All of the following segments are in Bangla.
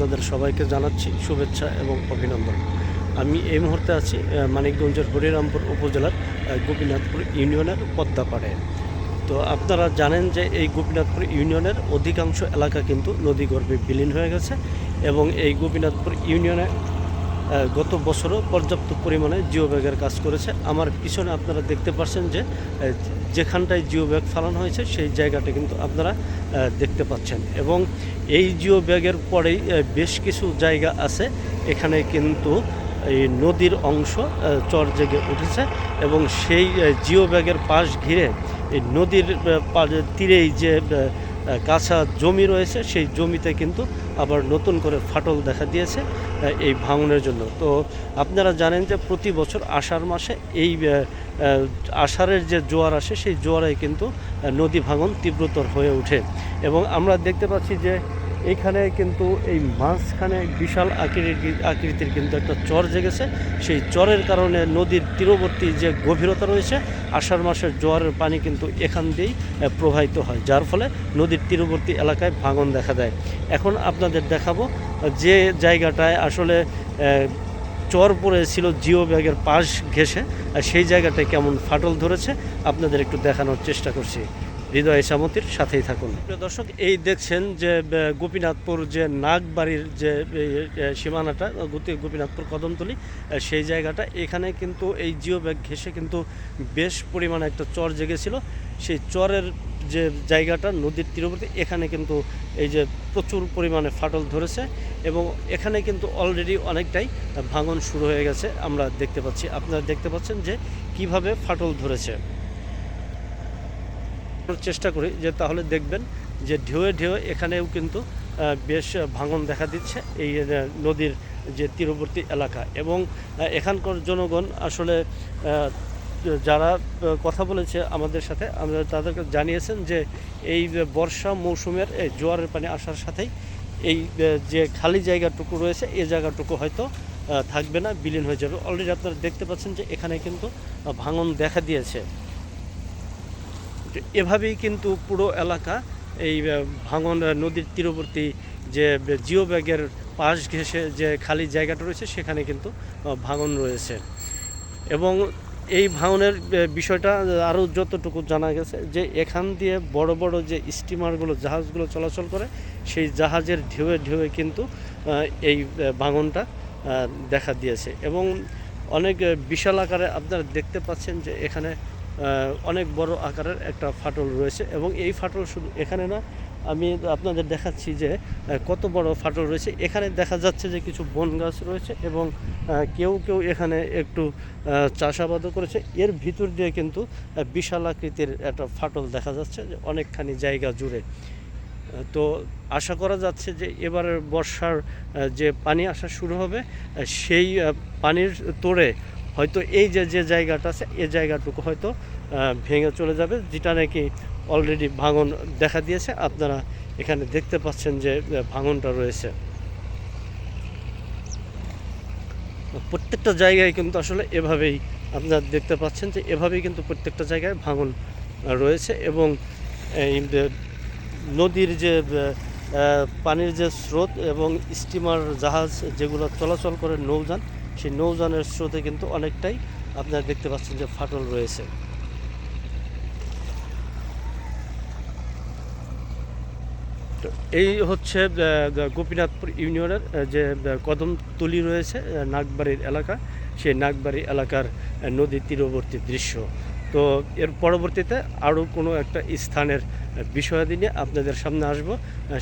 আপনাদের সবাইকে জানাচ্ছি শুভেচ্ছা এবং অভিনন্দন। আমি এই মুহূর্তে আছি মানিকগঞ্জের হরিরামপুর উপজেলার গোপীনাথপুর ইউনিয়নের পদ্মাপাড়ে। তো আপনারা জানেন যে এই গোপীনাথপুর ইউনিয়নের অধিকাংশ এলাকা কিন্তু নদীগর্ভে বিলীন হয়ে গেছে এবং এই গোপীনাথপুর ইউনিয়নে গত বছরও পর্যাপ্ত পরিমাণে জিও ব্যাগের কাজ করেছে। আমার পিছনে আপনারা দেখতে পাচ্ছেন যে যেখানটায় জিও ব্যাগ ফালানো হয়েছে, সেই জায়গাটা কিন্তু আপনারা দেখতে পাচ্ছেন। এবং এই জিও ব্যাগের পরেই বেশ কিছু জায়গা আছে। এখানে কিন্তু এই নদীর অংশ চর জেগে উঠেছে এবং সেই জিও ব্যাগের পাশ ঘিরে এই নদীর তীরেই যে কাঁচা জমি রয়েছে, সেই জমিতে কিন্তু আবার নতুন করে ফাটল দেখা দিয়েছে এই ভাঙনের জন্য। তো আপনারা জানেন যে প্রতি বছর আষাঢ় মাসে এই আষাঢ়ের যে জোয়ার আসে, সেই জোয়ারে কিন্তু নদী ভাঙন তীব্রতর হয়ে ওঠে। এবং আমরা দেখতে পাচ্ছি যে এইখানে কিন্তু এই মাঝখানে বিশাল আকৃতির আকৃতির কিন্তু একটা চর জেগেছে। সেই চরের কারণে নদীর তীরবর্তী যে গভীরতা রয়েছে, আষাঢ় মাসের জোয়ারের পানি কিন্তু এখান দিয়েই প্রবাহিত হয়। যার ফলে নদীর তীরবর্তী এলাকায় ভাঙন দেখা দেয়। এখন আপনাদের দেখাবো যে জায়গাটায় আসলে চর পড়েছিল, জিও ব্যাগের পাশ ঘেসে সেই জায়গাটায় কেমন ফাটল ধরেছে, আপনাদের একটু দেখানোর চেষ্টা করছি। হৃদয় সামতির সাথেই থাকুন। দর্শক, এই দেখছেন যে গোপীনাথপুর যে নাগবাড়ির যে সীমানাটা গোপীনাথপুর কদমতলি সেই জায়গাটা, এখানে কিন্তু এই জিও ব্যাগ ঘেসে কিন্তু বেশ পরিমাণে একটা চর জেগেছিল। সেই চরের যে জায়গাটা, নদীর তীরবর্তী, এখানে কিন্তু এই যে প্রচুর পরিমাণে ফাটল ধরেছে এবং এখানে কিন্তু অলরেডি অনেকটাই ভাঙন শুরু হয়ে গেছে। আমরা দেখতে পাচ্ছি, আপনারা দেখতে পাচ্ছেন যে কীভাবে ফাটল ধরেছে। চেষ্টা করি যে তাহলে দেখবেন যে ঢেউয়ে ঢেউয়ে এখানেও কিন্তু বেশ ভাঙন দেখা দিচ্ছে এই নদীর যে তীরবর্তী এলাকা। এবং এখানকার জনগণ আসলে যারা কথা বলেছে আমাদের সাথে, আমরা তাদেরকে জানিয়েছেন যে এই বর্ষা মৌসুমের, এই জোয়ারের পানি আসার সাথেই এই যে খালি জায়গাটুকু রয়েছে এই জায়গাটুকু হয়তো থাকবে না, বিলীন হয়ে যাবে। অলরেডি আপনারা দেখতে পাচ্ছেন যে এখানে কিন্তু ভাঙন দেখা দিয়েছে। এভাবেই কিন্তু পুরো এলাকা এই ভাঙন নদীর তীরবর্তী যে জিও ব্যাগের পাশ ঘেঁষে যে খালি জায়গাটা রয়েছে, সেখানে কিন্তু ভাঙন রয়েছে। এবং এই ভাঙনের বিষয়টা আরও যতটুকু জানা গেছে যে, এখান দিয়ে বড় বড় যে স্টিমারগুলো, জাহাজগুলো চলাচল করে, সেই জাহাজের ঢেউয়ে ঢেউয়ে কিন্তু এই ভাঙনটা দেখা দিয়েছে। এবং অনেক বিশাল আকারে আপনারা দেখতে পাচ্ছেন যে, এখানে অনেক বড় আকারের একটা ফাটল রয়েছে এবং এই ফাটল শুধু এখানে না, আমি আপনাদের দেখাচ্ছি যে কত বড় ফাটল রয়েছে। এখানে দেখা যাচ্ছে যে কিছু বন গাছ রয়েছে এবং কেউ কেউ এখানে একটু চাষাবাদও করেছে। এর ভিতর দিয়ে কিন্তু বিশাল আকৃতির একটা ফাটল দেখা যাচ্ছে যে অনেকখানি জায়গা জুড়ে। তো আশা করা যাচ্ছে যে এবারের বর্ষার যে পানি আসা শুরু হবে সেই পানির তোড়ে হয়তো এই যে যে জায়গাটা আছে এই জায়গাটুকু হয়তো ভেঙে চলে যাবে, যেটা নাকি অলরেডি ভাঙন দেখা দিয়েছে। আপনারা এখানে দেখতে পাচ্ছেন যে ভাঙনটা রয়েছে। প্রত্যেকটা জায়গায় কিন্তু আসলে এভাবেই আপনারা দেখতে পাচ্ছেন যে, এভাবেই কিন্তু প্রত্যেকটা জায়গায় ভাঙন রয়েছে এবং এই নদীর যে পানির যে স্রোত এবং স্টিমার জাহাজ যেগুলো চলাচল করে নৌযান সেই নৌযানের স্রোতে কিন্তু অনেকটাই আপনারা দেখতে পাচ্ছেন যে ফাটল রয়েছে। তো এই হচ্ছে গোপীনাথপুর ইউনিয়নের যে কদমতলি রয়েছে নাগবাড়ির এলাকা। সেই নাগবাড়ি এলাকার নদীর তীরবর্তী দৃশ্য। তো এর পরবর্তীতে আরও কোনো একটা স্থানের বিষয়াদি নিয়ে আপনাদের সামনে আসব।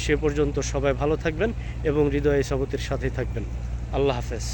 সে পর্যন্ত সবাই ভালো থাকবেন এবং হৃদয় সাবতির সাথেই থাকবেন। আল্লাহ হাফেজ।